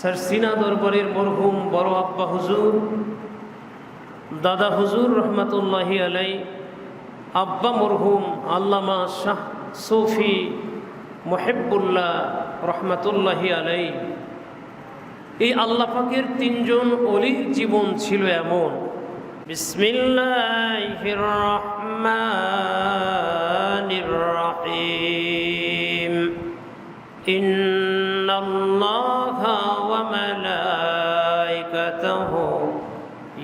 সারসিনা দরবারের মরহুম বড় আব্বা হুজুর, দাদা হুজুর রহমতুল্লাহি আলাই আব্বা মরহুম আল্লামা শাহ সফি মোহেবুল্লাহ রহমতুল্লাহি আলাই এই আল্লাহ পাকের তিনজন অলির জীবন ছিল এমন। ইন্নাল্লাহা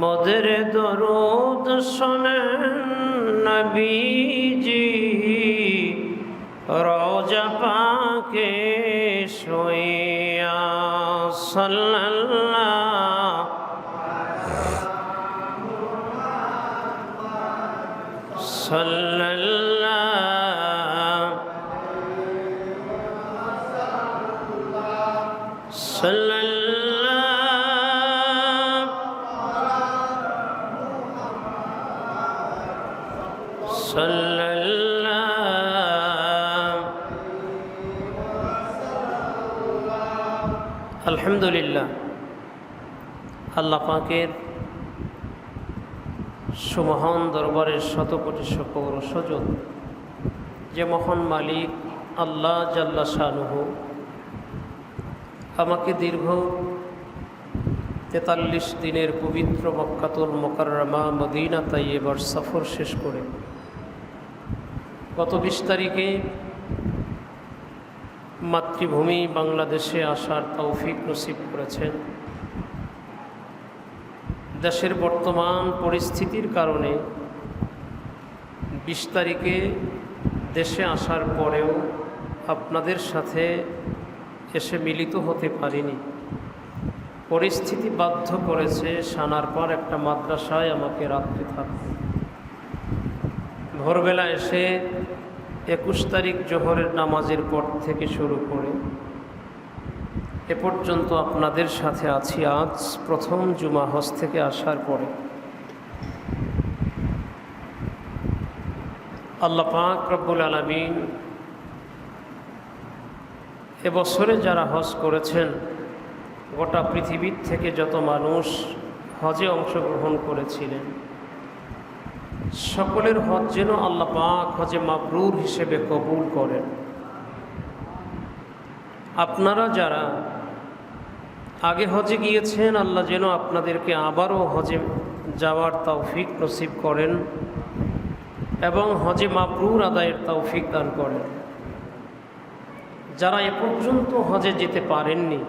মদের দরুদ শোনেন নবীজি। রোজা পাকে শুয়া সাল্লাল্লাহ। সাল্লাল্লাহ। সাল্লাল্লাহ। صلى الله الحمد لله আল্লাহ পাকের সুমহান দরবারের শত কোটি শকর সজল যে মহান মালিক আল্লাহ জাল্লা শাহনুহ আমাকে দীর্ঘ তেতাল্লিশ দিনের পবিত্র মক্কাতুল মোকাররমা মদিনা তাই এবার সফর শেষ করে গত বিশ তারিখে মাতৃভূমি বাংলাদেশে আসার তৌফিক নসিব করেছেন। দেশের বর্তমান পরিস্থিতির কারণে বিশ তারিখে দেশে আসার পরেও আপনাদের সাথে এসে মিলিত হতে পারিনি। পরিস্থিতি বাধ্য করেছে সানার পর একটা মাদ্রাসায় আমাকে রাত্রে থাকতে। ভোরবেলা এসে একুশ তারিখ জোহরের নামাজের পর থেকে শুরু করে এ পর্যন্ত আপনাদের সাথে আছি আজ প্রথম জুমা হজ থেকে আসার পরে। আল্লাহ পাক রব্বুল আলমিন এবছরে যারা হজ করেছেন, গোটা পৃথিবীর থেকে যত মানুষ হজে অংশগ্রহণ করেছিলেন সকলের হজ যেন আল্লাহ পাক হজে মাবরুর হিসেবে কবুল করেন। আপনারা যারা আগে হজে গিয়েছেন, আল্লাহ যেন আপনাদেরকে আবারও হজে যাওয়ার তৌফিক নসিব করেন এবং হজে মাবরুর আদায়ের তৌফিক দান করেন। যারা এ পর্যন্ত হজে যেতে পারেননি,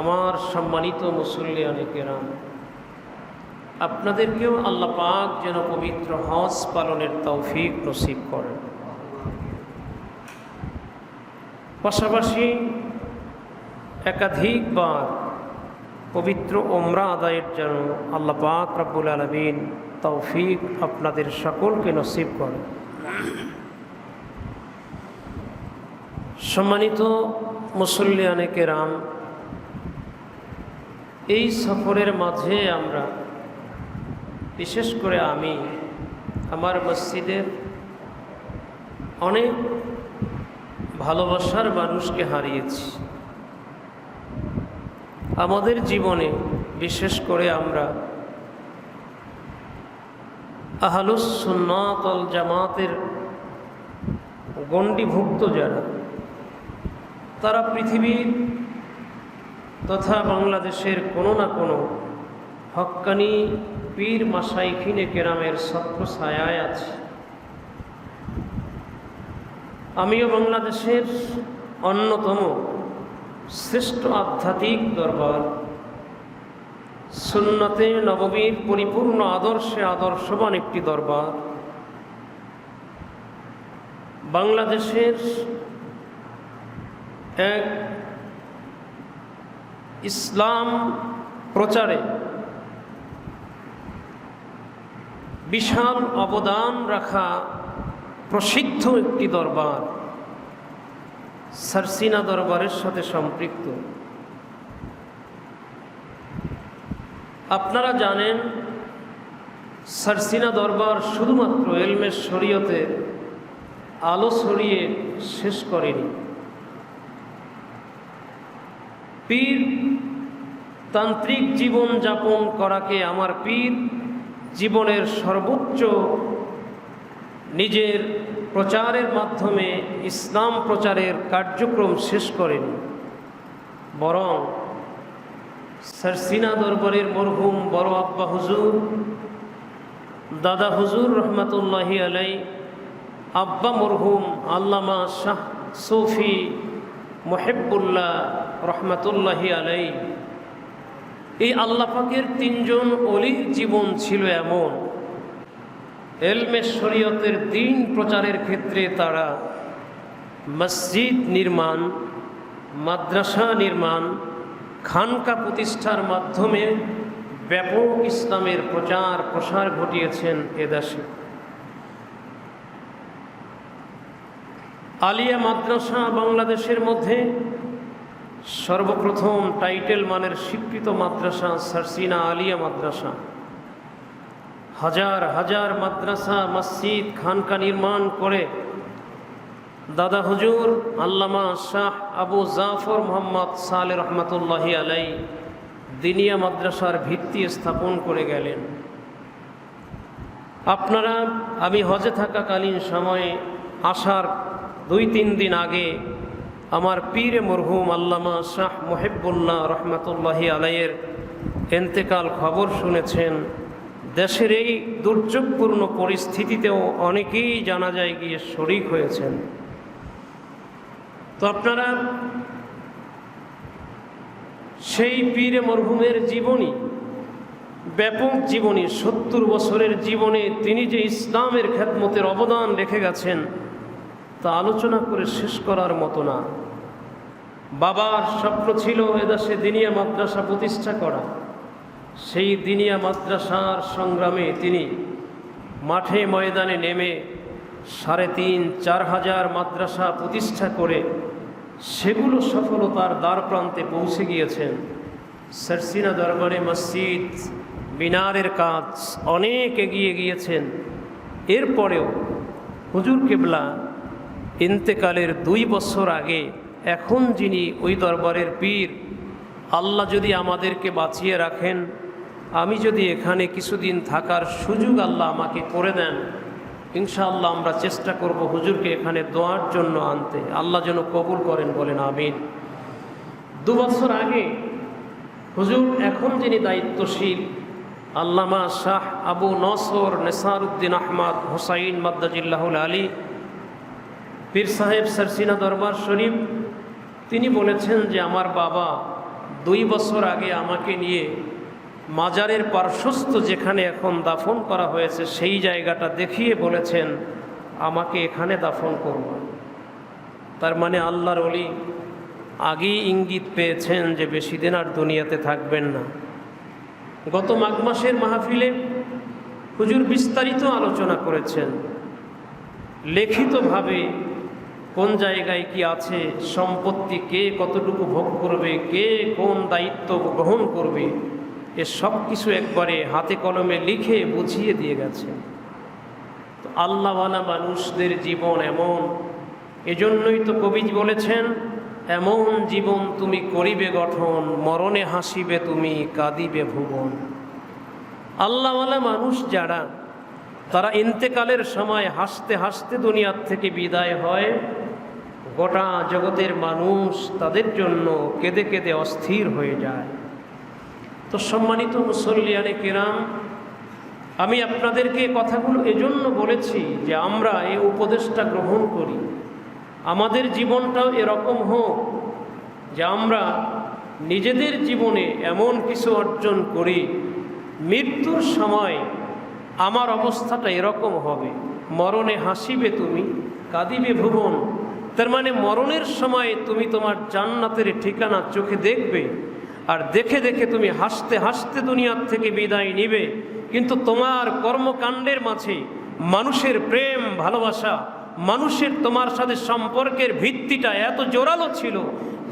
আমার সম্মানিত মুসল্লি অনেকেরাম আপনাদেরকেও আল্লাহ পাক যেন পবিত্র হজ পালনের তৌফিক নসিব করেন। পাশাপাশি একাধিকবার পবিত্র ওমরা আদায়ের যেন আল্লাহ পাক রব্বুল আলমিন তৌফিক আপনাদের সকলকে নসিব করেন। সম্মানিত মুসল্লিয়ানে রাম এই সফরের মাঝে আমরা বিশেষ করে আমি আমার মসজিদের অনেক ভালোবাসার মানুষকে হারিয়েছি। আমাদের জীবনে বিশেষ করে আমরা আহলুস সুন্নাতল জামাতের গণ্ডিভুক্ত যারা, তারা পৃথিবীর তথা বাংলাদেশের কোনো না কোনো হক্কানি পীর মাসাইখিনে কেরামের ছত্র ছায়ায় আছে। আমিও বাংলাদেশের অন্যতম শ্রেষ্ঠ আধ্যাত্মিক দরবার, সুন্নতে নবমীর পরিপূর্ণ আদর্শে আদর্শবান একটি দরবার, বাংলাদেশের এক ইসলাম প্রচারে বিশাল অবদান রাখা প্রসিদ্ধ একটি দরবার, সারসিনা দরবারের সাথে সম্পৃক্ত। আপনারা জানেন, সারসিনা দরবার শুধুমাত্র এলমের শরীয়তের আলো ছড়িয়ে শেষ করেনি। পীর তান্ত্রিক জীবন যাপন করাকে আমার পীর জীবনের সর্বোচ্চ নিজের প্রচারের মাধ্যমে ইসলাম প্রচারের কার্যক্রম শেষ করেন। বরং সারসিনা দরবারের মরহুম বড় আব্বা হুজুর, দাদা হুজুর রহমতুল্লাহি আলাই আব্বা মরহুম আল্লামা শাহ সফি মোহেবুল্লাহ রহমতুল্লাহি আলাই এই আল্লাহ পাকের তিনজন অলির জীবন ছিল এমন। এলমে শরীয়তের দিন প্রচারের ক্ষেত্রে তারা মসজিদ নির্মাণ, মাদ্রাসা নির্মাণ, খানকা প্রতিষ্ঠার মাধ্যমে ব্যাপক ইসলামের প্রচার প্রসার ঘটিয়েছেন এদেশে আলিয়া মাদ্রাসা বাংলাদেশের মধ্যে সর্বপ্রথম টাইটেল মানের স্বীকৃত মাদ্রাসা সারসিনা আলিয়া মাদ্রাসা। হাজার হাজার মাদ্রাসা মসজিদ, খানকা নির্মাণ করে দাদা হুজুর আল্লামা শাহ আবু জাফর মোহাম্মদ সালে রহমতুল্লাহি আলাই দিনিয়া মাদ্রাসার ভিত্তি স্থাপন করে গেলেন। আপনারা, আমি হজে থাকাকালীন সময়ে আসার দুই তিন দিন আগে আমার পীর মরহুম আল্লামা শাহ মোহেবুল্লাহ রহমতুল্লাহি আলাইয়ের এন্তেকাল খবর শুনেছেন, দেশের এই দুর্যোগপূর্ণ পরিস্থিতিতেও অনেকেই জানা যায় গিয়ে শরিক হয়েছেন। তো আপনারা সেই পীরে মরহুমের জীবনী, ব্যাপক জীবনী, সত্তর বছরের জীবনে তিনি যে ইসলামের খ্যাতমতের অবদান রেখে গেছেন তা আলোচনা করে শেষ করার মতো না। বাবার স্বপ্ন ছিল এদেশে দিনিয়া মাদ্রাসা প্রতিষ্ঠা করা। সেই দিনিয়া মাদ্রাসার সংগ্রামে তিনি মাঠে ময়দানে নেমে সাড়ে তিন, চার হাজার মাদ্রাসা প্রতিষ্ঠা করে সেগুলো সফলতার দ্বার প্রান্তে পৌঁছে গিয়েছেন। সারসিনা দরবারে মসজিদ, মিনারের কাজ অনেক এগিয়ে গিয়েছেন। এরপরেও হুজুর কেবলা ইন্তেকালের দুই বছর আগে এখন যিনি ওই দরবারের পীর, আল্লাহ যদি আমাদেরকে বাঁচিয়ে রাখেন, আমি যদি এখানে কিছুদিন থাকার সুযোগ আল্লাহ আমাকে করে দেন, ইনশাআল্লাহ আমরা চেষ্টা করব হুজুরকে এখানে দোয়ার জন্য আনতে। আল্লাহ যেন কবুল করেন, বলেন আমিন। দু বছর আগে হুজুর, এখন যিনি দায়িত্বশীল, আল্লামা শাহ আবু নসর নেসারউদ্দিন আহমদ হোসাইন মাদ্দাজিল্লাহুল আলী পীর সাহেব সারসিনা দরবার শরীফ, তিনি বলেছেন যে আমার বাবা দুই বছর আগে আমাকে নিয়ে মাজারের পার্শ্বস্থ যেখানে এখন দাফন করা হয়েছে, সেই জায়গাটা দেখিয়ে বলেছেন, আমাকে এখানে দাফন করব তার মানে আল্লাহর অলি আগেই ইঙ্গিত পেয়েছেন যে বেশি দিন আর দুনিয়াতে থাকবেন না। গত মাঘ মাসের মাহফিলে হুজুর বিস্তারিত আলোচনা করেছেন। লিখিতভাবে কোন জায়গায় কি আছে, সম্পত্তি কে কতটুকু ভোগ করবে, কে কোন দায়িত্ব গ্রহণ করবে, এ সব কিছু একবারে হাতে কলমে লিখে বুঝিয়ে দিয়ে গেছে। তো আল্লাহওয়ালা মানুষদের জীবন এমন, এজন্যই তো কবি বলেছেন, এমন জীবন তুমি করিবে গঠন, মরণে হাসিবে তুমি, কাঁদিবে ভুবন। আল্লাহওয়ালা মানুষ যারা, তারা ইন্তেকালের সময় হাসতে হাসতে দুনিয়ার থেকে বিদায় হয় গোটা জগতের মানুষ তাদের জন্য কেঁদে কেঁদে অস্থির হয়ে যায়। তো সম্মানিত মুসল্লিয়ানে কেরাম, আমি আপনাদেরকে কথাগুলো এজন্য বলেছি যে আমরা এই উপদেশটা গ্রহণ করি। আমাদের জীবনটাও এরকম হোক যে আমরা নিজেদের জীবনে এমন কিছু অর্জন করি, মৃত্যুর সময় আমার অবস্থাটা এরকম হবে। মরণে হাসিবে তুমি, কাঁদিবে ভুবন তার মানে মরণের সময় তুমি তোমার জান্নাতের ঠিকানা চোখে দেখবে আর দেখে দেখে তুমি হাসতে হাসতে দুনিয়ার থেকে বিদায় নিবে। কিন্তু তোমার কর্মকাণ্ডের মাঝে মানুষের প্রেম, ভালোবাসা, মানুষের তোমার সাথে সম্পর্কের ভিত্তিটা এত জোরালো ছিল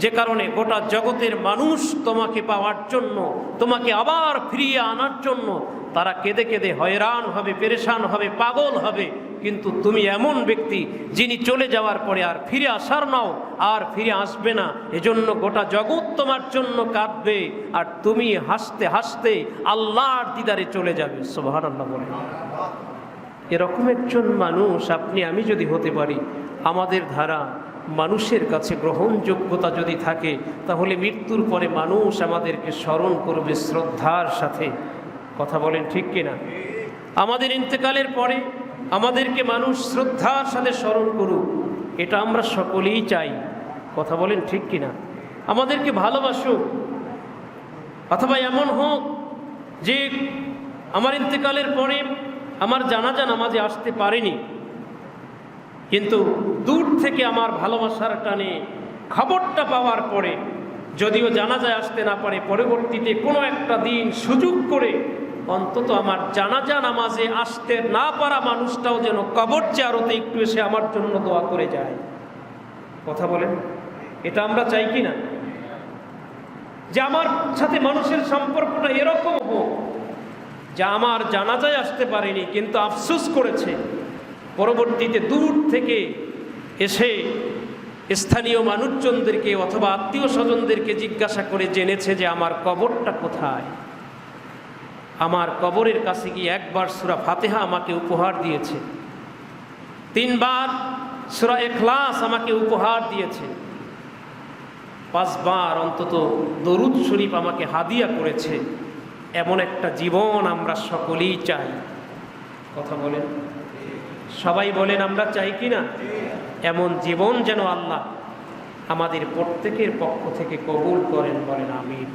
যে কারণে গোটা জগতের মানুষ তোমাকে পাওয়ার জন্য, তোমাকে আবার ফিরিয়ে আনার জন্য তারা কেঁদে কেঁদে হয়রান হবে, পেরেশান হবে, পাগল হবে। কিন্তু তুমি এমন ব্যক্তি যিনি চলে যাওয়ার পরে আর ফিরে আসার নাও, আর ফিরে আসবে না। এজন্য গোটা জগৎ তোমার জন্য কাঁদবে, আর তুমি হাসতে হাসতে আল্লাহর দিদারে চলে যাবে। সোভান আল্লাহ বলে। এরকম একজন মানুষ আপনি, আমি যদি হতে পারি, আমাদের ধারা মানুষের কাছে গ্রহণযোগ্যতা যদি থাকে, তাহলে মৃত্যুর পরে মানুষ আমাদেরকে স্মরণ করবে শ্রদ্ধার সাথে। কথা বলেন ঠিক কিনা? আমাদের ইন্তেকালের পরে আমাদেরকে মানুষ শ্রদ্ধার সাথে স্মরণ করুক। এটা আমরা সকলেই চাই। কথা বলেন ঠিক কিনা? আমাদেরকে ভালোবাসুক। অথবা এমন হোক যে আমার ইন্তেকালের পরে আমার জানাজা নামাজে আসতে পারেনি। কিন্তু দূর থেকে আমার ভালোবাসার টানে খবরটা পাওয়ার পরে, যদিও জানাজায় আসতে না পারে, পরবর্তীতে কোনো একটা দিন সুযোগ করে অন্তত আমার জানাজা নামাজে আসতে না পারা মানুষটাও যেন কবর চেয়ারতে একটু এসে আমার জন্য দোয়া করে যায়। কথা বলেন, এটা আমরা চাই কি না? যে আমার সাথে মানুষের সম্পর্কটা এরকম হোক, যা আমার জানাজায় আসতে পারেনি, কিন্তু আফসুস করেছে, পরবর্তীতে দূর থেকে এসে স্থানীয় মানুষজনদেরকে অথবা আত্মীয় স্বজনদেরকে জিজ্ঞাসা করে জেনেছে যে আমার কবরটা কোথায়। আমার কবরের কাছে গিয়ে একবার সুরা ফাতেহা আমাকে উপহার দিয়েছে। তিনবার সুরা এখলাস আমাকে উপহার দিয়েছে। পাঁচবার অন্তত দরুদ শরীফ আমাকে হাদিয়া করেছে। এমন একটা জীবন আমরা সকলেই চাই। কথা বলেন। সবাই বলেন, আমরা চাই কি না? এমন জীবন যেন আল্লাহ আমাদের প্রত্যেকের পক্ষ থেকে কবুল করেন, বলেন আমির